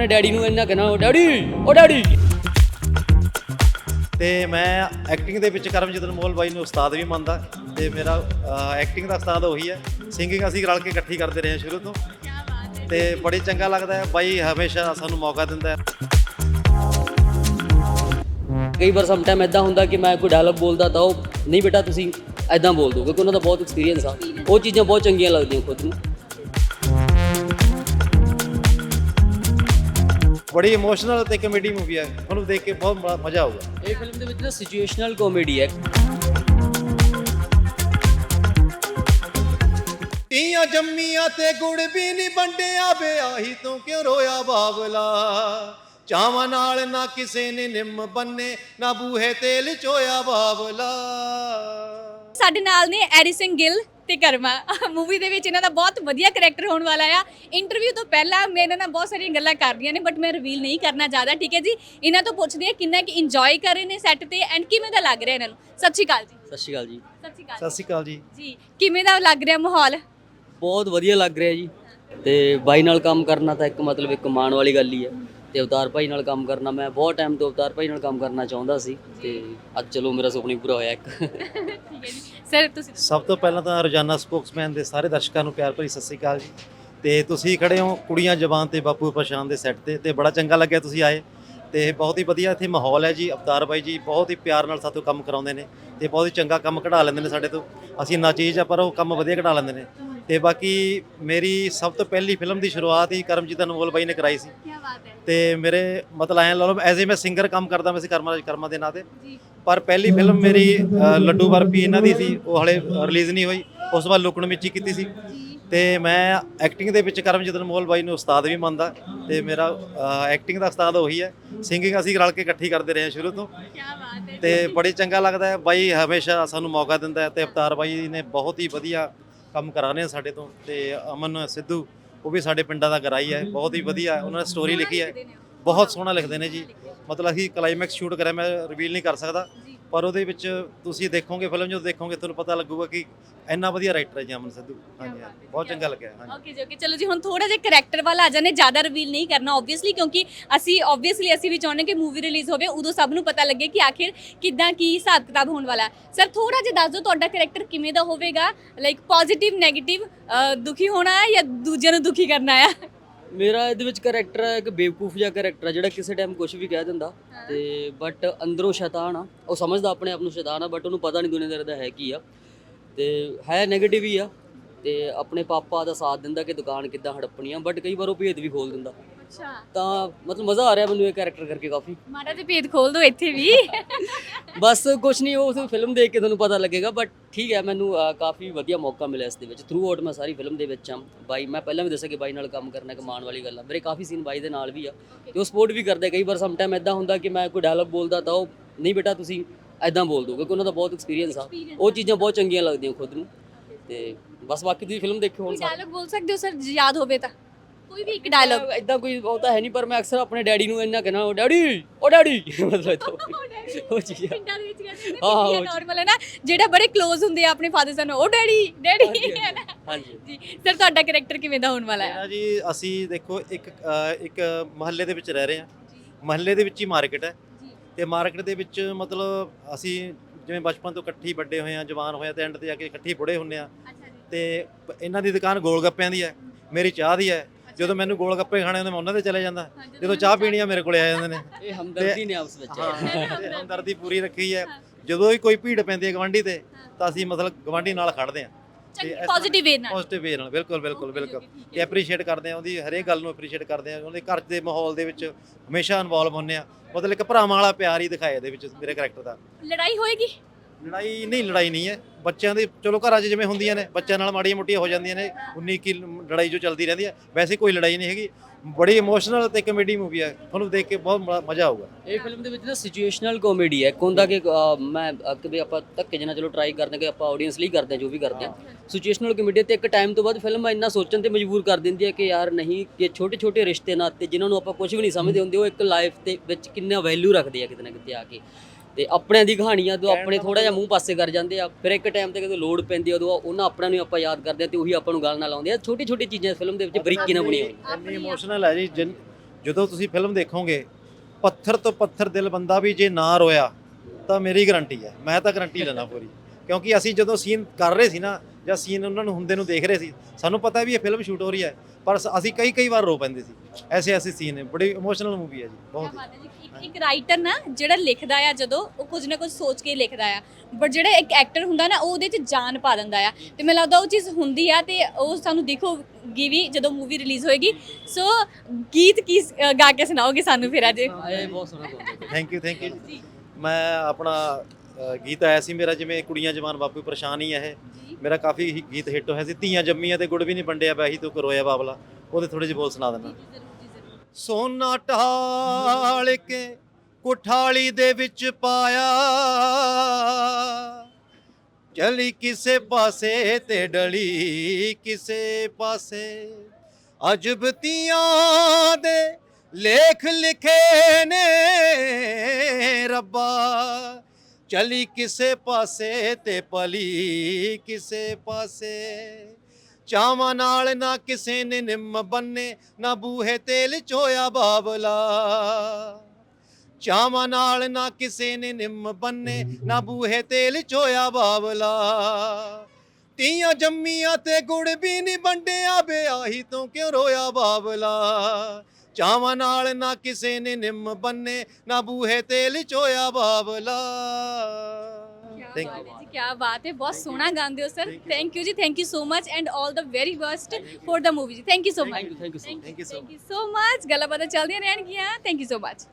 ਆਪਣੇ ਡੈਡੀ ਨੂੰ ਇੰਨਾ ਕਹਿਣਾ ਡੈਡੀ ਓ ਡੈਡੀ! ਤੇ ਮੈਂ ਐਕਟਿੰਗ ਦੇ ਵਿੱਚ ਕਰਮਜੀਤ ਅਨਮੋਲ ਬਾਈ ਨੂੰ ਉਸਤਾਦ ਵੀ ਮੰਨਦਾ। ਤੇ ਮੇਰਾ ਐਕਟਿੰਗ ਦਾ ਉਸਤਾਦ ਉਹੀ ਹੈ। ਸਿੰਗਿੰਗ ਅਸੀਂ ਰਲ ਕੇ ਇਕੱਠੀ ਕਰਦੇ ਰਹੇ ਹਾਂ ਸ਼ੁਰੂ ਤੋਂ। ਤੇ ਬੜੀ ਚੰਗਾ ਲੱਗਦਾ ਹੈ। ਬਾਈ ਹਮੇਸ਼ਾ ਸਾਨੂੰ ਮੌਕਾ ਦਿੰਦਾ ਹੈ। ਕਈ ਵਾਰ ਸਮ ਟਾਈਮ ਇਦਾਂ ਹੁੰਦਾ ਕਿ ਮੈਂ ਕੋਈ ਡਾਇਲੌਗ ਬੋਲਦਾ ਤਾਂ ਉਹ ਨਹੀਂ ਬੇਟਾ ਤੁਸੀਂ ਐਦਾਂ ਬੋਲ ਦਿਓ। ਕਿਉਂਕਿ ਉਹਨਾਂ ਦਾ ਬਹੁਤ ਐਕਸਪੀਰੀਅੰਸ ਆ। ਉਹ ਚੀਜ਼ਾਂ ਬਹੁਤ ਚੰਗੀਆਂ ਲੱਗਦੀਆਂ ਖੁਦ ਨੂੰ। ਬੜੀ ਇਮੋਸ਼ਨਲ ਤੇ ਕਮੇਡੀ ਮੂਵੀ ਹੈ ਤੁਹਾਨੂੰ ਦੇਖ ਕੇ ਬਹੁਤ ਮਜ਼ਾ ਆਊਗਾ। ਇਹ ਫਿਲਮ ਦੇ ਵਿੱਚ ਨਾ ਸਿਚੁਏਸ਼ਨਲ ਕਾਮੇਡੀ ਹੈ। ਤੀਆਂ ਜੰਮੀਆਂ ਤੇ ਗੁੜ ਵੀ ਨਹੀਂ ਵੰਡਿਆ ਵਿਆਹੀ ਤੋਂ ਕਿਉਂ ਰੋਇਆ ਬਾਬਲਾ? ਚਾਵਾਂ ਨਾਲ ਨਾ ਕਿਸੇ ਨੇ ਨਿੰਮ ਬੰਨੇ ਨਾ ਬੂਹੇ ਤੇਲ ਚੋਇਆ ਬਾਬਲਾ। ਸਾਡੇ ਨਾਲ ਨੇ ਐਡੀਸਨ ਗਿੱਲ ਤੇ ਕਰਮਾ ਮੂਵੀ ਦੇ ਵਿੱਚ ਇਹਨਾਂ ਦਾ ਬਹੁਤ ਵਧੀਆ ਕਰੈਕਟਰ ਹੋਣ ਵਾਲਾ ਆ। ਇੰਟਰਵਿਊ ਤੋਂ ਪਹਿਲਾਂ ਮੈਂ ਇਹਨਾਂ ਨਾਲ ਬਹੁਤ ਸਾਰੀਆਂ ਗੱਲਾਂ ਕਰਦੀਆਂ ਨੇ ਬਟ ਮੈਂ ਰਿਵੀਲ ਨਹੀਂ ਕਰਨਾ ਜ਼ਿਆਦਾ ਠੀਕ ਹੈ ਜੀ? ਇਹਨਾਂ ਤੋਂ ਪੁੱਛਦੇ ਆ ਕਿੰਨਾ ਕਿ ਇੰਜੋਏ ਕਰ ਰਹੇ ਨੇ ਸੈੱਟ ਤੇ ਐਂਡ ਕਿਵੇਂ ਦਾ ਲੱਗ ਰਿਹਾ ਇਹਨਾਂ ਨੂੰ? ਸਤਿ ਸ਼੍ਰੀ ਅਕਾਲ ਜੀ। ਸਤਿ ਸ਼੍ਰੀ ਅਕਾਲ ਜੀ। ਸਤਿ ਸ਼੍ਰੀ ਅਕਾਲ ਸਤਿ ਸ਼੍ਰੀ ਅਕਾਲ ਜੀ। ਜੀ ਕਿਵੇਂ ਦਾ ਲੱਗ ਰਿਹਾ ਮਾਹੌਲ? ਬਹੁਤ ਵਧੀਆ ਲੱਗ ਰਿਹਾ ਜੀ। ਤੇ ਬਾਈ ਨਾਲ ਕੰਮ ਕਰਨਾ ਤਾਂ ਇੱਕ ਮਤਲਬ ਇੱਕ ਮਾਣ ਵਾਲੀ ਗੱਲ ਹੀ ਹੈ। ਤੇ ਅਵਤਾਰ ਭਾਈ ਨਾਲ ਕੰਮ ਕਰਨਾ ਮੈਂ ਬਹੁਤ ਟਾਈਮ ਤੋਂ ਅਵਤਾਰ ਭਾਈ ਨਾਲ ਕੰਮ ਕਰਨਾ ਚਾਹੁੰਦਾ ਸੀ ਤੇ ਅੱਜ ਚਲੋ ਮੇਰਾ ਸੁਪਨਾ ਹੀ ਪੂਰਾ ਹੋਇਆ ਇੱਕ। ਠੀਕ ਹੈ ਜੀ। ਸਰ ਤੁਸੀਂ ਸਭ ਤੋਂ ਪਹਿਲਾਂ ਤਾਂ ਰੋਜ਼ਾਨਾ ਸਪੋਕਸਮੈਨ ਦੇ ਸਾਰੇ ਦਰਸ਼ਕਾਂ ਨੂੰ ਪਿਆਰ ਭਰੀ ਸਤਿ ਸ਼੍ਰੀ ਅਕਾਲ ਜੀ। ਤੇ ਤੁਸੀਂ ਖੜੇ ਹੋ ਕੁੜੀਆਂ ਜ਼ਬਾਨ ਤੇ ਬਾਪੂ ਪਛਾਣ ਦੇ ਸੈੱਟ ਤੇ ਤੇ ਬੜਾ ਚੰਗਾ ਲੱਗਿਆ ਤੁਸੀਂ ਆਏ। ਤੇ ਬਹੁਤ ਹੀ ਵਧੀਆ ਇੱਥੇ ਮਾਹੌਲ ਹੈ ਜੀ। ਅਵਤਾਰ ਬਾਈ ਜੀ ਬਹੁਤ ਹੀ ਪਿਆਰ ਨਾਲ ਸਾਥੋਂ ਕੰਮ ਕਰਾਉਂਦੇ ਨੇ। ਤੇ ਬਹੁਤ ਹੀ ਚੰਗਾ ਕੰਮ ਕਢਾ ਲੈਂਦੇ ਨੇ ਸਾਡੇ ਤੋਂ। ਅਸੀਂ ਨਾ ਚੀਜ਼ ਆ ਪਰ ਉਹ ਕੰਮ ਵਧੀਆ ਕਢਾ ਲੈਂਦੇ ਨੇ। ਤੇ ਬਾਕੀ ਮੇਰੀ ਸਭ ਤੋਂ ਪਹਿਲੀ ਫਿਲਮ ਦੀ ਸ਼ੁਰੂਆਤ ਹੀ ਕਰਮਜੀਤ ਅਨਮੋਲ ਬਾਈ ਨੇ ਕਰਾਈ ਸੀ। ਕੀ ਬਾਤ ਹੈ। ਤੇ ਮੇਰੇ ਮਤਲਬ ਐਂ ਲਾ ਲਓ ਐਜ਼ ਏ ਮੈਂ ਸਿੰਗਰ ਕੰਮ ਕਰਦਾ ਮੈਂ ਸੀ ਕਰਮਾ ਕਰਮਾ ਦੇ ਨਾਂ ਤੇ। ਪਰ ਪਹਿਲੀ ਫਿਲਮ ਮੇਰੀ ਅ, ਲੱਡੂ ਬਰਫੀ ਇਹਨਾਂ ਦੀ ਸੀ ਉਹ ਹਲੇ ਰਿਲੀਜ਼ ਨਹੀਂ ਹੋਈ। ਉਸ ਤੋਂ ਬਾਅਦ ਲੁਕਣ ਵਿੱਚ ਹੀ ਕੀਤੀ ਸੀ। ਤੇ ਮੈਂ ਐਕਟਿੰਗ ਦੇ ਵਿੱਚ ਕਰਮਜੀਤ ਅਨਮੋਲ ਬਾਈ ਨੂੰ ਉਸਤਾਦ ਵੀ ਮੰਨਦਾ ਤੇ ਮੇਰਾ ਐਕਟਿੰਗ ਦਾ ਉਸਤਾਦ ਉਹੀ ਹੈ। ਸਿੰਗਿੰਗ ਅਸੀਂ ਰਲ ਕੇ ਇਕੱਠੀ ਕਰਦੇ ਰਹੇ ਹਾਂ ਸ਼ੁਰੂ ਤੋਂ। ਕੀ ਬਾਤ ਹੈ ਤੇ ਬੜੀ ਚੰਗਾ ਲੱਗਦਾ ਹੈ। ਬਾਈ ਹਮੇਸ਼ਾ ਸਾਨੂੰ ਮੌਕਾ ਦਿੰਦਾ ਹੈ ਤੇ ਅਵਤਾਰ ਬਾਈ ਨੇ ਬਹੁਤ ਹੀ ਵਧੀਆ ਕੰਮ ਕਰਾਣੇ ਸਾਡੇ ਤੋਂ ਤੇ ਅਮਨ ਸਿੱਧੂ ਉਹ ਵੀ ਸਾਡੇ ਪਿੰਡਾਂ ਦਾ ਗਰਾਈ ਹੈ। ਬਹੁਤ ਹੀ ਵਧੀਆ। ਉਹਨਾਂ ਨੇ ਸਟੋਰੀ ਲਿਖੀ ਹੈ। ਬਹੁਤ ਸੋਹਣਾ ਲਿਖਦੇ ਨੇ ਜੀ। ਮਤਲਬ ਅਸੀਂ ਕਲਾਈਮੈਕਸ ਸ਼ੂਟ ਕਰਿਆ ਮੈਂ ਰਿਵੀਲ ਨਹੀਂ ਕਰ ਸਕਦਾ। ਪਰ ਉਹਦੇ ਵਿੱਚ ਤੁਸੀਂ ਦੇਖੋਗੇ ਫਿਲਮ ਜਦੋਂ ਦੇਖੋਗੇ ਤੁਹਾਨੂੰ ਪਤਾ ਲੱਗੂਗਾ ਕਿ ਇੰਨਾ ਵਧੀਆ ਰਾਈਟਰ ਹੈ ਜੀ ਅਮਨ ਸਿੱਧੂ। ਹਾਂਜੀ ਹਾਂਜੀ, ਬਹੁਤ ਚੰਗਾ ਲੱਗਿਆ ਹਾਂਜੀ। ਓਕੇ ਜੀ ਓਕੇ। ਚਲੋ ਜੀ ਹੁਣ ਥੋੜਾ ਜਿਹਾ ਕਰੈਕਟਰ ਵਾਲਾ ਆ ਜਾਣੇ ਜ਼ਿਆਦਾ ਰਿਵੀਲ ਨਹੀਂ ਕਰਨਾ ਆਬਵੀਅਸਲੀ ਕਿਉਂਕਿ ਅਸੀਂ ਆਬਵੀਅਸਲੀ ਅਸੀਂ ਵੀ ਚਾਹੁੰਦੇ ਕਿ ਮੂਵੀ ਰਿਲੀਜ਼ ਹੋਵੇ ਉਦੋਂ ਸਭ ਨੂੰ ਪਤਾ ਲੱਗੇ ਕਿ ਆਖਿਰ ਕਿੱਦਾਂ ਕੀ ਹਿਸਾਬ ਕਿਤਾਬ ਹੋਣ ਵਾਲਾ ਸਰ ਥੋੜਾ ਜਿਹਾ ਦੱਸ ਦਿਓ ਤੁਹਾਡਾ ਕਰੈਕਟਰ ਕਿਵੇਂ ਦਾ ਹੋਵੇਗਾ? ਲਾਈਕ ਪੋਜ਼ਿਟਿਵ 네ਗੇਟਿਵ ਦੁਖੀ ਹੋਣਾ ਹੈ ਜਾਂ ਦੂਜਿਆਂ ਨੂੰ ਦੁਖੀ ਕਰਨਾ ਹੈ? ਮੇਰਾ ਇਹਦੇ ਵਿੱਚ ਕੈਰੈਕਟਰ ਹੈ ਇੱਕ ਬੇਵਕੂਫ ਜਿਹਾ ਕੈਰੈਕਟਰ ਹੈ ਜਿਹੜਾ ਕਿਸੇ ਟਾਈਮ ਕੁਝ ਵੀ ਕਹਿ ਦਿੰਦਾ। ਤੇ ਬਟ ਅੰਦਰੋਂ ਸ਼ੈਤਾਨ ਆ। ਉਹ ਸਮਝਦਾ ਆਪਣੇ ਆਪ ਨੂੰ ਸ਼ੈਤਾਨ ਆ ਬਟ ਉਹਨੂੰ ਪਤਾ ਨਹੀਂ ਦੁਨੀਆਦਾਰੀ ਦਾ ਹੈ ਕੀ ਆ। ਤੇ ਹੈ 네ਗੇਟਿਵ ਹੀ ਆ। ਤੇ ਆਪਣੇ ਪਾਪਾ ਦਾ ਸਾਥ ਦਿੰਦਾ ਕਿ ਦੁਕਾਨ ਕਿੱਦਾਂ ਹੜੱਪਣੀ ਆ ਬਟ ਕਈ ਵਾਰ ਉਹ ਭੇਦ ਵੀ ਖੋਲ ਦਿੰਦਾ। ਅੱਛਾ। ਤਾਂ ਮਤਲਬ ਮਜ਼ਾ ਆ ਰਿਹਾ ਮੈਨੂੰ ਇਹ ਕੈਰੈਕਟਰ ਕਰਕੇ ਕਾਫੀ। ਮਾੜਾ ਜਿਹਾ ਭੇਦ ਖੋਲ ਦਿਓ ਇੱਥੇ ਵੀ। ਬਸ ਕੁਝ ਨਹੀਂ ਉਹ ਫਿਲਮ ਦੇਖ ਕੇ ਤੁਹਾਨੂੰ ਪਤਾ ਲੱਗੇਗਾ ਬਟ ਠੀਕ ਹੈ ਮੈਨੂੰ ਅਹ, ਕਾਫੀ ਵਧੀਆ ਮੌਕਾ ਮਿਲਿਆ ਇਸ ਦੇ ਵਿੱਚ। ਥਰੂ ਆਊਟ ਮੈਂ ਸਾਰੀ ਫਿਲਮ ਦੇ ਵਿੱਚ ਆ ਬਾਈ ਮੈਂ ਪਹਿਲਾਂ ਵੀ ਦੱਸਿਆ ਕਿ ਬਾਈ ਨਾਲ ਕੰਮ ਕਰਨਾ ਇੱਕ ਮਾਣ ਵਾਲੀ ਗੱਲ ਆ। ਮੇਰੇ ਕਾਫੀ ਸੀਨ ਬਾਈ ਦੇ ਨਾਲ ਵੀ ਆ ਤੇ ਉਹ ਸਪੋਰਟ ਵੀ ਕਰਦੇ ਕਈ ਵਾਰ ਸਮ ਟਾਈਮ ਇਦਾਂ ਹੁੰਦਾ ਕਿ ਮੈਂ ਕੋਈ ਡਾਇਲੌਗ ਬੋਲਦਾ ਤਾਂ ਉਹ ਨਹੀਂ ਬੇਟਾ ਤੁਸੀਂ ਐਦਾਂ ਬੋਲ ਦਿਓ। ਕਿਉਂਕਿ ਉਹਨਾਂ ਦਾ ਬਹੁਤ ਐਕਸਪੀਰੀਅੰਸ ਆ। ਉਹ ਚੀਜ਼ਾਂ ਬਹੁਤ ਚੰਗੀਆਂ ਲੱਗਦੀਆਂ ਖੁਦ ਨੂੰ। ਤੇ ਬਸ ਬਾਕੀ ਤੁਸੀਂ ਫਿਲਮ ਦੇਖਿਓ ਹੁਣ ਕੋਈ ਡਾਇਲੌਗ ਬੋਲ ਸਕਦੇ ਹੋ ਸਰ? ਯਾਦ ਹੋਵੇ ਤਾਂ। ਕੋਈ ਵੀ ਇੱਕ ਡਾਇਲੌਗ ਇਦਾਂ ਕੋਈ ਉਹ ਤਾਂ ਹੈ ਨਹੀਂ ਪਰ ਮੈਂ ਅਕਸਰ ਆਪਣੇ ਡੈਡੀ ਨੂੰ ਇੰਨਾ ਕਹਿਣਾ ਉਹ ਡੈਡੀ ਉਹ ਡੈਡੀ। ਮਤਲਬ ਏਦਾਂ ਉਹ ਚੀਜ਼। ਆ। ਪਿੰਡਾਂ ਦੇ ਵਿੱਚ ਕਹਿੰਦੇ ਹਾਂ, ਉਹ ਨੇ ਨਾਰਮਲ ਹੈ ਨਾ ਜਿਹੜਾ ਬੜੇ ক্লোਜ਼ ਹੁੰਦੇ ਆ ਆਪਣੇ ਫਾਦਰ ਸਾਨੂੰ ਉਹ ਡੈਡੀ ਡੈਡੀ। ਹੈ ਨਾ ਹਾਂਜੀ। ਜੀ। ਸਰ ਤੁਹਾਡਾ ਕੈਰੈਕਟਰ ਕਿਵੇਂ ਦਾ ਹੋਣ ਵਾਲਾ ਹੈ? ਜੀ ਅਸੀਂ ਦੇਖੋ ਇੱਕ ਇੱਕ ਮਹੱਲੇ ਦੇ ਵਿੱਚ ਰਹਿ ਰਹੇ ਹਾਂ। ਮਹੱਲੇ ਦੇ ਵਿੱਚ ਹੀ ਮਾਰਕੀਟ ਹੈ। ਜੀ। ਤੇ ਮਾਰਕੀਟ ਦੇ ਵਿੱਚ ਮਤਲਬ ਅਸੀਂ ਜਿਵੇਂ ਬਚਪਨ ਤੋਂ ਇਕੱਠੀ ਵੱਡੇ ਹੋਏ ਆ ਜਵਾਨ ਹੋਏ ਆ ਤੇ ਐਂਡ ਤੇ ਜਾ ਕੇ ਇਕੱਠੀ ਬੁੜੇ ਹੁੰਨੇ ਆ ਅੱਛਾ ਜੀ। ਤੇ ਇਹਨਾਂ ਦੀ ਦੁਕਾਨ ਗੋਲ ਗੱਪਿਆਂ ਦੀ ਹੈ। ਮੇਰੀ ਚਾਹ ਦੀ ਹੈ। ਜਦੋਂ ਮੈਨੂੰ ਗੋਲ ਗੱਪੇ ਖਾਣੇ ਹੁੰਦੇ ਮੈਂ ਉਹਨਾਂ ਦੇ ਚਲੇ ਜਾਂਦਾ। ਜਦੋਂ ਚਾਹ ਪੀਣੀ ਆ ਮੇਰੇ ਕੋਲੇ ਆ ਜਾਂਦੇ ਨੇ। ਇਹ ਹਮਦਰਦੀ ਨੇ ਆਪਸ ਵਿੱਚ। ਹਾਂ ਹਮਦਰਦੀ। ਪੂਰੀ ਰੱਖੀ ਹੈ। ਜਦੋਂ ਵੀ ਕੋਈ ਭੀੜ ਪੈਂਦੀ ਹੈ ਗਵਾਂਢੀ ਤੇ ਤਾਂ ਅਸੀਂ ਮਤਲਬ ਗਵਾਂਢੀ ਨਾਲ ਖੜਦੇ ਆ ਪੋਜ਼ਿਟਿਵ ਵੇ ਨਾਲ। ਪੋਜ਼ਿਟਿਵ ਵੇ ਨਾਲ ਬਿਲਕੁਲ ਬਿਲਕੁਲ ਬਿਲਕੁਲ। ਤੇ ਐਪਰੀਸ਼ੀਏਟ ਕਰਦੇ ਆ ਉਹਦੀ ਹਰੇਕ ਗੱਲ ਨੂੰ ਐਪਰੀਸ਼ੀਏਟ ਕਰਦੇ ਆ ਉਹਦੇ ਘਰ ਦੇ ਮਾਹੌਲ ਦੇ ਵਿੱਚ ਹਮੇਸ਼ਾ ਇਨਵੋਲਵ ਹੁੰਨੇ ਆ ਮਤਲਬ ਇੱਕ ਭਰਾਵਾਂ ਵਾਲਾ ਪਿਆਰ ਹੀ ਦਿਖਾਇਆ ਇਹਦੇ ਵਿੱਚ ਮੇਰੇ ਕੈਰੈਕਟਰ ਦਾ। ਲੜਾਈ ਹੋਏਗੀ? ਲੜਾਈ ਨਹੀਂ ਲੜਾਈ ਨਹੀਂ ਹੈ। ਬੱਚਿਆਂ ਦੀ ਚਲੋ ਘਰਾਂ 'ਚ ਜਿਵੇਂ ਹੁੰਦੀਆਂ ਨੇ ਬੱਚਿਆਂ ਨਾਲ ਮਾੜੀਆਂ ਮੋਟੀਆਂ ਹੋ ਜਾਂਦੀਆਂ ਨੇ 19 ਕੀ ਲੜਾਈ ਜੋ ਚੱਲਦੀ ਰਹਿੰਦੀ ਹੈ। ਵੈਸੇ ਕੋਈ ਲੜਾਈ ਨਹੀਂ ਹੈਗੀ। ਬੜੀ ਇਮੋਸ਼ਨਲ ਤੇ ਕਮੇਡੀ ਮੂਵੀ ਹੈ। ਤੁਹਾਨੂੰ ਦੇਖ ਕੇ ਬਹੁਤ ਮਜ਼ਾ ਆਊਗਾ। ਇਹ ਫਿਲਮ ਦੇ ਵਿੱਚ ਨਾ ਸਿਚੁਏਸ਼ਨਲ ਕਾਮੇਡੀ ਹੈ। ਇੱਕ ਕਿ ਮੈਂ ਅਹ, ਆਪਾਂ ਧੱਕੇ ਜਿਹਨਾਂ ਚਲੋ ਟਰਾਈ ਕਰਦੇ ਹਾਂ ਕਿ ਆਪਾਂ ਆਡੀਅנס ਲਈ ਕਰਦੇ ਹਾਂ ਜੋ ਵੀ ਕਰਦੇ ਹਾਂ। ਸਿਚੁਏਸ਼ਨਲ ਕਾਮੇਡੀ ਤੇ ਇੱਕ ਟਾਈਮ ਤੋਂ ਬਾਅਦ ਫਿਲਮ ਇੰਨਾ ਸੋਚਣ ਤੇ ਮਜਬੂਰ ਕਰ ਦਿੰਦੀ ਹੈ ਕਿ ਯਾਰ ਨਹੀਂ ਕਿ ਛੋਟੇ ਛੋਟੇ ਰਿਸ਼ਤੇ ਨਾਤੇ ਜਿਨ੍ਹਾਂ ਨੂੰ ਆਪਾਂ ਕੁਝ ਵੀ ਨਹੀਂ ਸਮਝਦੇ ਹੁੰਦੇ ਉਹ ਇੱਕ ਲਾਈਫ ਦੇ ਵਿੱਚ ਕਿੰਨਾ ਵੈਲਿਊ ਰੱਖਦੇ ਆ ਕਿਤੇ ਨਾ ਕਿਤੇ ਆ ਕੇ। ਤੇ ਆਪਣਿਆਂ ਦੀ ਕਹਾਣੀਆਂ ਤੋਂ ਆਪਣੇ ਥੋੜਾ ਜਿਹਾ ਮੂੰਹ ਪਾਸੇ ਕਰ ਜਾਂਦੇ ਆ ਫਿਰ ਇੱਕ ਟਾਈਮ ਤੇ ਜਦੋਂ ਲੋੜ ਪੈਂਦੀ ਉਦੋਂ ਉਹਨਾਂ ਆਪਣਿਆਂ ਨੂੰ ਆਪਾਂ ਯਾਦ ਕਰਦੇ ਆ ਤੇ ਉਹੀ ਆਪਾਂ ਨੂੰ ਗੱਲ ਨਾਲ ਲਾਉਂਦੇ ਆ ਛੋਟੀ ਛੋਟੀ ਚੀਜ਼ਾਂ ਫਿਲਮ ਦੇ ਵਿੱਚ ਬਰੀਕੀ ਨਾਲ ਬਣੀਆਂ ਹੋਈਆਂ। ਇੰਨੀ ਇਮੋਸ਼ਨਲ ਹੈ ਜੀ ਜਦੋਂ ਤੁਸੀਂ ਫਿਲਮ ਦੇਖੋਗੇ ਪੱਥਰ ਤੋਂ ਪੱਥਰ ਦਿਲ ਬੰਦਾ ਵੀ ਜੇ ਨਾ ਰੋਇਆ ਤਾਂ ਮੇਰੀ ਗਾਰੰਟੀ ਹੈ। ਮੈਂ ਤਾਂ ਗਾਰੰਟੀ ਲੈਣਾ ਪੂਰੀ। ਕਿਉਂਕਿ ਅਸੀਂ ਜਦੋਂ ਸੀਨ ਕਰ ਰਹੇ ਸੀ ਨਾ ਜਾਂ ਸੀਨ ਉਹਨਾਂ ਨੂੰ ਹੁੰਦੇ ਨੂੰ ਦੇਖ ਰਹੇ ਸੀ ਸਾਨੂੰ ਪਤਾ ਵੀ ਇਹ ਫਿਲਮ ਸ਼ੂਟ ਹੋ ਰਹੀ ਹੈ ਪਰ ਸ- ਅਸੀਂ ਕਈ ਕਈ ਵਾਰ ਰੋ ਪੈਂਦੇ ਸੀ ਐਸੇ ਐਸੇ ਸੀਨ ਨੇ ਬੜੀ ਇਮੋਸ਼ਨਲ ਮੂਵੀ ਹੈ ਜੀ ਬਹੁਤ ਬਾਤ ਹੈ ਜੀ ਇੱਕ- ਇੱਕ ਰਾਈਟਰ ਨਾ ਜਿਹੜਾ ਲਿਖਦਾ ਆ ਜਦੋਂ ਉਹ ਕੁਝ ਨਾ ਕੁਝ ਸੋਚ ਕੇ ਲਿਖਦਾ ਆ ਬਟ ਜਿਹੜਾ ਇੱਕ ਐਕਟਰ ਹੁੰਦਾ ਨਾ ਉਹ ਉਹਦੇ 'ਚ ਜਾਨ ਪਾ ਦਿੰਦਾ ਆ ਤੇ ਮੈਨੂੰ ਲੱਗਦਾ ਉਹ ਚੀਜ਼ ਹੁੰਦੀ ਆ ਤੇ ਉਹ ਸਾਨੂੰ ਦਿਖੋਗੀ ਵੀ ਜਦੋਂ ਮੂਵੀ ਰਿਲੀਜ਼ ਹੋਏਗੀ ਸੋ ਗੀਤ ਕੀ ਅ, ਗਾ ਕੇ ਸੁਣਾਓਗੇ ਸਾਨੂੰ ਫਿਰ ਅੱਜ? ਇਹ ਬਹੁਤ ਸੋਹਣਾ ਗਾਉਂਦੇ ਥੈਂਕ ਯੂ ਥੈਂਕ ਯੂ ਮੈਂ ਆਪਣਾ ਅ, ਗੀਤ ਆਇਆ ਸੀ ਮੇਰਾ ਜਿਵੇਂ ਕੁੜੀਆਂ ਜਵਾਨ ਬਾਪੂ ਪਰੇਸ਼ਾਨ ਹੀ ਹੈ ਇਹ ਮੇਰਾ ਕਾਫੀ ਹੀ ਗੀਤ ਹਿੱਟ ਹੋਇਆ ਸੀ ਧੀਆਂ ਜੰਮੀਆਂ ਤੇ ਗੁੜ ਵੀ ਨਹੀਂ ਵੰਡਿਆ ਪਿਆ ਸੀ ਤੂੰ ਕਰੋਇਆ ਬਾਬਲਾ ਉਹਦੇ ਥੋੜੇ ਜਿਹੇ ਬੋਲ ਸੁਣਾ ਦਿੰਦਾ। ਸੋਨਾ ਢਾਲ ਕੇ ਕੁਠਾਲੀ ਦੇ ਵਿੱਚ ਪਾਇਆ ਚਲੀ ਕਿਸੇ ਪਾਸੇ ਤੇ ਡਲੀ ਕਿਸੇ ਪਾਸੇ ਅਜਬ ਤੀਆਂ ਦੇ ਲੇਖ ਲਿਖੇ ਨੇ ਰੱਬਾ। ਚਲੀ ਕਿਸੇ ਪਾਸੇ ਤੇ ਪਲੀ ਕਿਸੇ ਪਾਸੇ। ਚਾਵਾਂ ਨਾਲ ਨਾ ਕਿਸੇ ਨੇ ਨਿੰਮ ਬੰਨੇ, ਨਾ ਬੂਹੇ ਤੇਲ ਚੋਇਆ ਬਾਬਲਾ। ਚਾਵਾਂ ਨਾਲ ਨਾ ਕਿਸੇ ਨੇ ਨਿੰਮ ਬੰਨੇ, ਨਾ ਬੂਹੇ ਤੇਲ ਚੋਇਆ ਬਾਬਲਾ। ਤੀਆਂ ਜੰਮੀਆਂ ਤੇ ਗੁੜ ਵੀ ਨਹੀਂ ਵੰਡਿਆ, ਵਿਆਹੀ ਤੂੰ ਕਿਉਂ ਰੋਇਆ ਬਾਬਲਾ। ਚਾਵਾਂ ਨਾਲ ਨਾ ਕਿਸੇ ਨੇ ਨਿੰਮ ਬੰਨੇ ਨਾ ਬੂਹੇ ਤੇਲ ਚੋਇਆ ਬਾਬਲਾ। ਕੀ ਬਾਤ ਹੈ ਜੀ ਕੀ ਬਾਤ ਹੈ ਬਹੁਤ ਸੋਹਣਾ ਗਾਉਂਦੇ ਹੋ ਸਰ ਥੈਂਕ ਯੂ ਜੀ thank you so much and 올 the very best for the movie ਜੀ. Thank you so much thank you thank you thank you thank you so much ਗੱਲਾਂ ਬਾਤਾਂ ਚੱਲਦੀਆਂ ਰਹਿਣਗੀਆਂ। Thank you so much